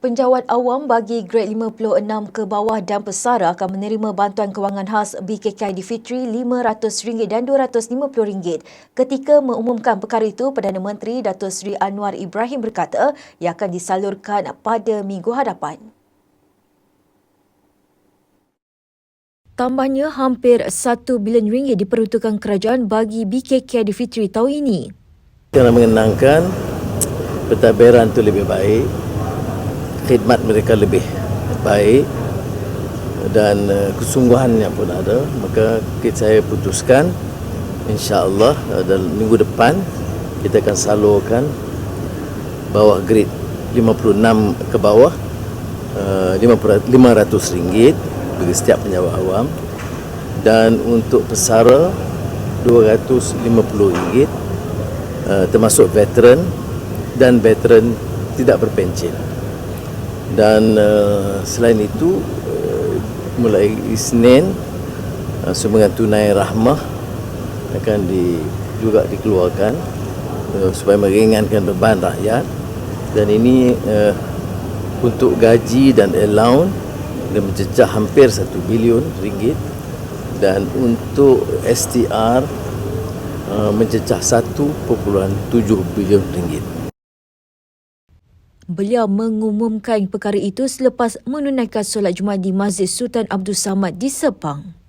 Penjawat awam bagi grade 56 ke bawah dan pesara akan menerima bantuan kewangan khas BKK di Fitri RM500 dan RM250 ketika mengumumkan perkara itu Perdana Menteri Datuk Seri Anwar Ibrahim berkata ia akan disalurkan pada minggu hadapan. Tambahnya hampir 1 bilion ringgit diperuntukkan kerajaan bagi BKK di Fitri tahun ini. Kerana mengenangkan pentadbiran itu lebih baik, khidmat mereka lebih baik dan uh, kesungguhannya pun ada. Maka saya putuskan insyaallah uh, dalam minggu depan kita akan salurkan bawah grade 56 ke bawah uh, RM500 bagi setiap penjawat awam. Dan untuk pesara RM250 uh, termasuk veteran dan veteran tidak berpencen dan uh, selain itu uh, mulai Isnin uh, sumbangan tunai rahmah akan di, juga dikeluarkan uh, supaya meringankan beban rakyat dan ini uh, untuk gaji dan allowance dia mencecah hampir 1 bilion ringgit dan untuk STR uh, mencecah 1.7 bilion ringgit. Beliau mengumumkan perkara itu selepas menunaikan solat Jumaat di Masjid Sultan Abdul Samad di Sepang.